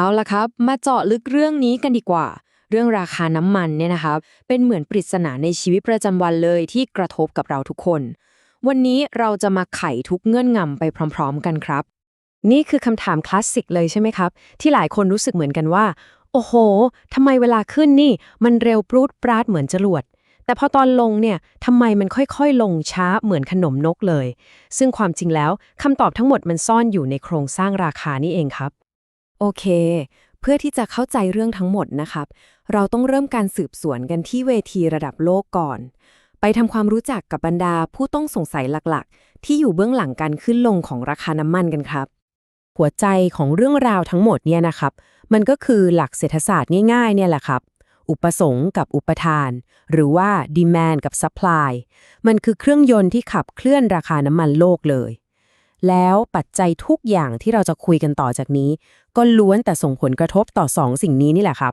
เอาละครับ มาเจาะลึกเรื่องนี้กันดีกว่า เรื่องราคาน้ำมันเนี่ยนะครับ เป็นเหมือนปริศนาในชีวิตประจำวันเลยที่กระทบกับเราทุกคน วันนี้เราจะมาไขทุกเงื่อนงำไปพร้อม ๆ กันครับ นี่คือคำถามคลาสสิกเลยใช่ไหมครับ ที่หลายคนรู้สึกเหมือนกันว่า โอ้โหทำไมเวลาขึ้นนี่ มันเร็วปรูดปราดเหมือนจรวดแต่พอตอนลงเนี่ยทำไมมันค่อยๆ ลงช้าเหมือนขนมนกเลย ซึ่งความจริงแล้วคำตอบทั้งหมดมันซ่อนอยู่ในโครงสร้างราคานี่เองครับ โอเค เพื่อที่จะเข้าใจเรื่องทั้งหมดนะครับ เราต้องเริ่มการสืบสวนกันที่เวทีระดับโลกก่อน ไปทำความรู้จักกับบรรดาผู้ต้องสงสัยหลักๆ ที่อยู่เบื้องหลังการขึ้นลงของราคาน้ำมันกันครับ หัวใจของเรื่องราวทั้งหมดเนี่ยนะครับ มันก็คือหลักเศรษฐศาสตร์ง่ายๆ เนี่ยแหละครับ อุปสงค์กับอุปทาน หรือว่า demand กับ supply มันคือเครื่องยนต์ที่ขับเคลื่อนราคาน้ำมันโลกเลย แล้วปัจจัยทุกอย่างที่เราจะคุยกันต่อจากนี้ ก็ล้วนแต่ส่งผลกระทบต่อสองสิ่งนี้นี่แหละครับ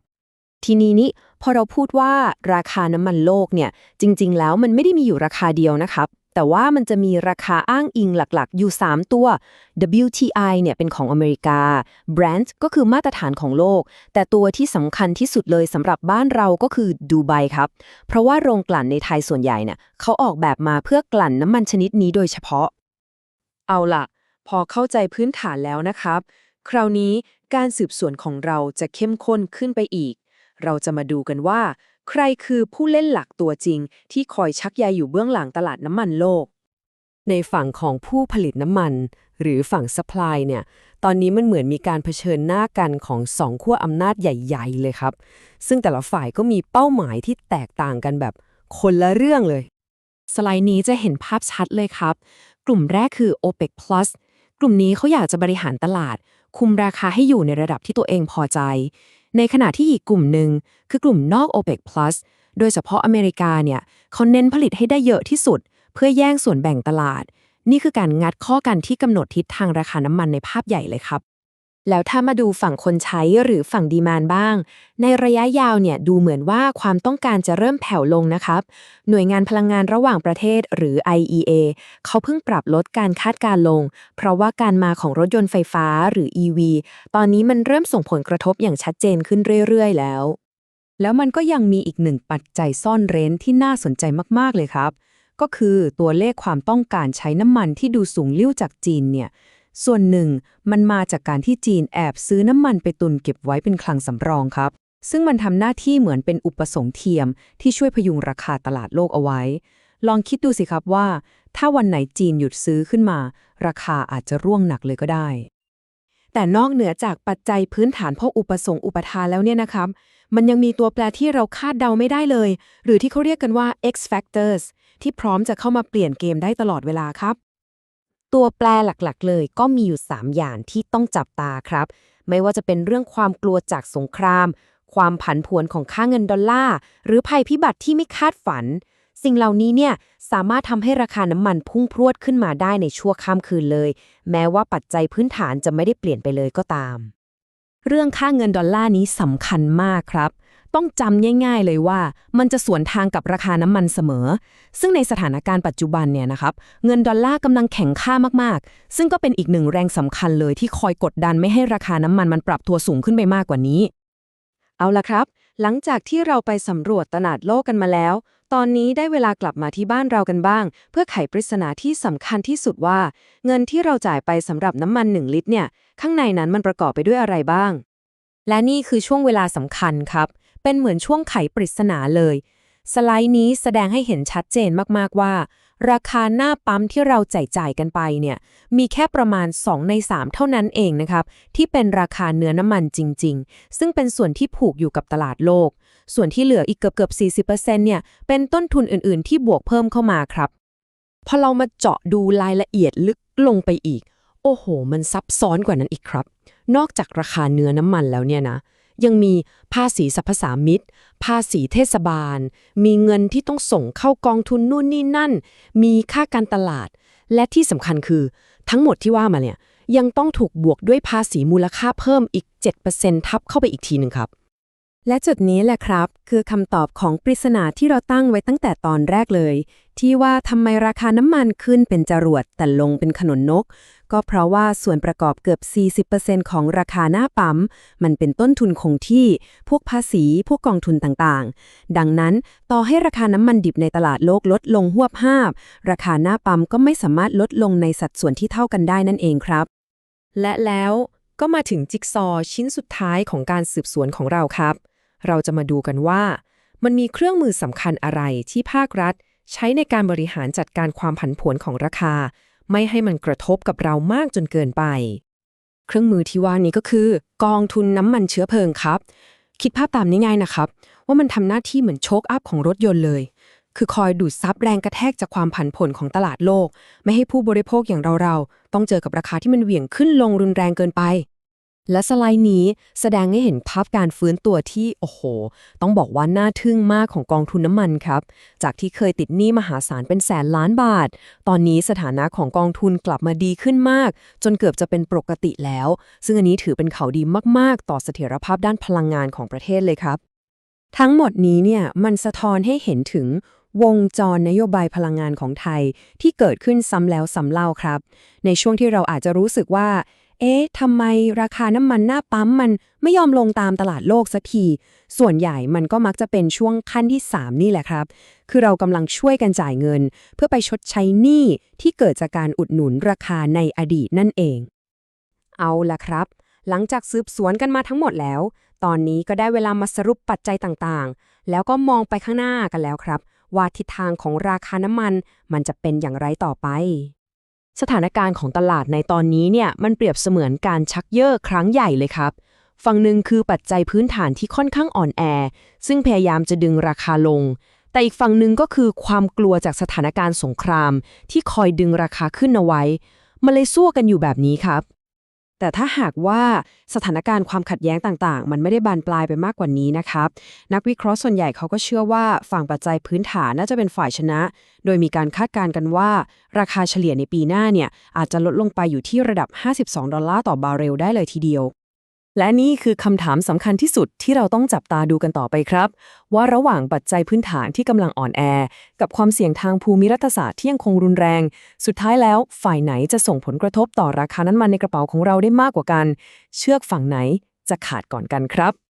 ทีนี้นี่พอเราพูดว่าราคาน้ำมันโลกเนี่ยจริง ๆ แล้วมันไม่ได้มีอยู่ราคาเดียวนะครับ แต่ว่ามันจะมีราคาอ้างอิงหลักๆ อยู่ 3 ตัว WTI เนี่ยเป็นของอเมริกา Brent ก็คือมาตรฐานของโลก แต่ตัวที่สำคัญที่สุดเลยสำหรับบ้านเราก็คือดูไบครับ เพราะว่าโรงกลั่นในไทยส่วนใหญ่เนี่ยเขาออกแบบมาเพื่อกลั่นน้ำมันชนิดนี้โดยเฉพาะ เอาล่ะพอเข้าใจพื้นฐานแล้วนะครับ คราวนี้การสืบสวนของเราจะเข้มข้นขึ้นไปอีก เราจะมาดูกันว่า ใครคือผู้เล่นหลักตัวจริง ที่คอยชักใยอยู่เบื้องหลังตลาดน้ำมันโลก ในฝั่งของผู้ผลิตน้ำมัน หรือฝั่ง supply เนี่ย ตอนนี้มันเหมือนมีการเผชิญหน้ากันของสองขั้วอำนาจใหญ่ ๆ เลยครับ ซึ่งแต่ละฝ่ายก็มีเป้าหมายที่แตกต่างกันแบบคนละเรื่องเลยสไลด์นี้จะเห็นภาพชัดเลยครับ กลุ่มแรกคือ OPEC Plus กลุ่มนี้เขาอยากจะบริหารตลาด คุมราคาให้อยู่ในระดับที่ตัวเองพอใจ ในขณะที่อีกกลุ่มหนึ่งคือกลุ่มนอก OPEC Plus โดยเฉพาะอเมริกาเนี่ยเขาเน้นผลิตให้ได้เยอะที่สุด เพื่อแย่งส่วนแบ่งตลาด นี่คือการงัดข้อกันที่กำหนดทิศทางราคาน้ำมันในภาพใหญ่เลยครับ แล้วถ้ามาดูฝั่งคนใช้หรือฝั่งดีมานบ้าง ในระยะยาวเนี่ยดูเหมือนว่าความต้องการจะเริ่มแผ่วลงนะครับ หน่วยงานพลังงานระหว่างประเทศหรือ IEA เขาเพิ่งปรับลดการคาดการลง เพราะว่าการมาของรถยนต์ไฟฟ้าหรือ EV ตอนนี้มันเริ่มส่งผลกระทบอย่างชัดเจนขึ้นเรื่อยๆ แล้ว แล้วมันก็ยังมีอีกหนึ่งปัจจัยซ่อนเร้นที่น่าสนใจมากๆเลยครับ ก็คือตัวเลขความต้องการใช้น้ำมันที่ดูสูงลิ่วจากจีนเนี่ย ส่วนหนึ่งมันมาจากการที่จีนแอบซื้อน้ำมันไปตุนเก็บไว้เป็นคลังสำรองครับ ซึ่งมันทำหน้าที่เหมือนเป็นอุปสงค์เทียม ที่ช่วยพยุงราคาตลาดโลกเอาไว้ ลองคิดดูสิครับว่า ถ้าวันไหนจีนหยุดซื้อขึ้นมา ราคาอาจจะร่วงหนักเลยก็ได้ แต่นอกเหนือจากปัจจัยพื้นฐานพวกอุปสงค์อุปทานแล้วเนี่ยนะครับมันยังมีตัวแปรที่เราคาดเดาไม่ได้เลย หรือที่เขาเรียกกันว่า X factors ที่พร้อมจะเข้ามาเปลี่ยนเกมได้ตลอดเวลาครับ ตัวแปรหลักๆ เลยก็มีอยู่ 3 อย่างที่ต้องจับตาครับ ไม่ว่าจะเป็นเรื่องความกลัวจากสงคราม ความผันผวนของค่าเงินดอลลาร์ หรือภัยพิบัติที่ไม่คาดฝัน สิ่งเหล่านี้เนี่ยสามารถทำให้ราคาน้ำมันพุ่งพรวดขึ้นมาได้ในชั่วข้ามคืนเลย แม้ว่าปัจจัยพื้นฐานจะไม่ได้เปลี่ยนไปเลยก็ตาม เรื่องค่าเงินดอลลาร์นี้สำคัญมากครับ ต้องจำง่าย ๆ เลยว่า มันจะสวนทางกับราคาน้ำมันเสมอ ซึ่งในสถานการณ์ปัจจุบันเนี่ยนะครับ เงินดอลลาร์กำลังแข็งค่ามากๆ ซึ่งก็เป็นอีกหนึ่งแรงสำคัญเลยที่คอยกดดันไม่ให้ราคาน้ำมันมันปรับตัวสูงขึ้นไปมากกว่านี้ เอาละครับ หลังจากที่เราไปสำรวจตลาดโลกกันมาแล้ว ตอนนี้ได้เวลากลับมาที่บ้านเรากันบ้าง เพื่อไขปริศนาที่สำคัญที่สุดว่า เงินที่เราจ่ายไปสำหรับน้ำมัน 1 ลิตรเนี่ย ข้างในนั้นมันประกอบไปด้วยอะไรบ้างและนี่คือช่วงเวลาสำคัญครับ เป็นเหมือนช่วงไขปริศนาเลย สไลด์นี้แสดงให้เห็นชัดเจนมากๆว่า ราคาหน้าปั๊มที่เราจ่ายจ่ายกันไปเนี่ยมีแค่ประมาณ 2 ใน 3 เท่านั้นเองนะครับ ที่เป็นราคาเนื้อน้ำมันจริง ๆ ซึ่งเป็นส่วนที่ผูกอยู่กับตลาดโลก ส่วนที่เหลืออีกเกือบเกือบ40%เนี่ยเป็นต้นทุนอื่นๆ ที่บวกเพิ่มเข้ามาครับพอเรามาเจาะดูรายละเอียดลึกลงไปอีก โอ้โห มันซับซ้อนกว่านั้นอีกครับ นอกจากราคาเนื้อน้ำมันแล้วเนี่ยนะ ยังมีภาษีสรรพสามิตภาษีเทศบาล มีเงินที่ต้องส่งเข้ากองทุนนู่นนี่นั่น มีค่าการตลาด และที่สำคัญคือ ทั้งหมดที่ว่ามาเนี่ยยังต้องถูกบวกด้วยภาษีมูลค่าเพิ่มอีก 7%ทับเข้าไปอีกทีหนึ่งครับ และจุดนี้แหละครับ คือคำตอบของปริศนาที่เราตั้งไว้ตั้งแต่ตอนแรกเลย ที่ว่าทำไมราคาน้ำมันขึ้นเป็นจรวดแต่ลงเป็นขนนนก ก็เพราะว่าส่วนประกอบเกือบ 40%ของราคาหน้าปั๊ม มันเป็นต้นทุนคงที่ พวกภาษี พวกกองทุนต่างๆ ดังนั้นต่อให้ราคาน้ำมันดิบในตลาดโลกลดลงหวบห้าบ ราคาหน้าปั๊มก็ไม่สามารถลดลงในสัดส่วนที่เท่ากันได้นั่นเองครับ และแล้วก็มาถึงจิ๊กซอว์ชิ้นสุดท้ายของการสืบสวนของเราครับ เราจะมาดูกันว่า มันมีเครื่องมือสำคัญอะไรที่ภาครัฐ ใช้ในการบริหารจัดการความผันผวนของราคา ไม่ให้มันกระทบกับเรามากจนเกินไป เครื่องมือที่ว่านี้ก็คือ กองทุนน้ำมันเชื้อเพลิงครับ คิดภาพตามนี้ง่ายนะครับ ว่ามันทำหน้าที่เหมือนโชคอัพของรถยนต์เลย คือคอยดูดซับแรงกระแทกจากความผันผวนของตลาดโลก ไม่ให้ผู้บริโภคอย่างเราๆต้องเจอกับราคาที่มันเหวี่ยงขึ้นลงรุนแรงเกินไป และสไลด์นี้แสดงให้เห็นภาพการฟื้นตัวที่ โอ้โห ต้องบอกว่าน่าทึ่งมากของกองทุนน้ำมันครับ จากที่เคยติดหนี้มหาศาลเป็นแสนล้านบาท ตอนนี้สถานะของกองทุนกลับมาดีขึ้นมาก จนเกือบจะเป็นปกติแล้ว ซึ่งอันนี้ถือเป็นข่าวดีมาก ๆ ต่อเสถียรภาพด้านพลังงานของประเทศเลยครับ ทั้งหมดนี้เนี่ยมันสะท้อนให้เห็นถึงวงจรนโยบายพลังงานของไทยที่เกิดขึ้นซ้ำแล้วซ้ำเล่าครับ ในช่วงที่เราอาจจะรู้สึกว่า เอ๊ะทำไมราคาน้ำมันหน้าปั๊มมันไม่ยอมลงตามตลาดโลกสักที ส่วนใหญ่มันก็มักจะเป็นช่วงขั้นที่ 3 นี่แหละครับ คือเรากำลังช่วยกันจ่ายเงิน เพื่อไปชดใช้หนี้ที่เกิดจากการอุดหนุนราคาในอดีตนั่นเอง เอาละครับ หลังจากสืบสวนกันมาทั้งหมดแล้ว ตอนนี้ก็ได้เวลามาสรุปปัจจัยต่างๆ แล้วก็มองไปข้างหน้ากันแล้วครับ ว่าทิศทางของราคาน้ำมัน มันจะเป็นอย่างไรต่อไป สถานการณ์ของตลาดในตอนนี้เนี่ยมันเปรียบเสมือนการชักเย่อครั้งใหญ่เลยครับ ฝั่งหนึ่งคือปัจจัยพื้นฐานที่ค่อนข้างอ่อนแอ ซึ่งพยายามจะดึงราคาลง แต่อีกฝั่งหนึ่งก็คือความกลัวจากสถานการณ์สงคราม ที่คอยดึงราคาขึ้นเอาไว้ มันเลยสู้กันอยู่แบบนี้ครับ แต่ถ้าหากว่าสถานการณ์ความขัดแย้งต่างๆ มันไม่ได้บานปลายไปมากกว่านี้นะครับ นักวิเคราะห์ส่วนใหญ่เขาก็เชื่อว่าฝั่งปัจจัยพื้นฐานน่าจะเป็นฝ่ายชนะ โดยมีการคาดการณ์กันว่า ราคาเฉลี่ยในปีหน้าเนี่ยอาจจะลดลงไปอยู่ที่ระดับ 52 ดอลลาร์ต่อบาร์เรลได้เลยทีเดียว และนี่คือคำถามสำคัญที่สุดที่เราต้องจับตาดูกันต่อไปครับ ว่าระหว่างปัจจัยพื้นฐานที่กำลังอ่อนแอ กับความเสี่ยงทางภูมิรัฐศาสตร์ที่ยังคงรุนแรง สุดท้ายแล้วฝ่ายไหนจะส่งผลกระทบต่อราคาน้ำมันในกระเป๋าของเราได้มากกว่ากัน เชือกฝั่งไหนจะขาดก่อนกันครับ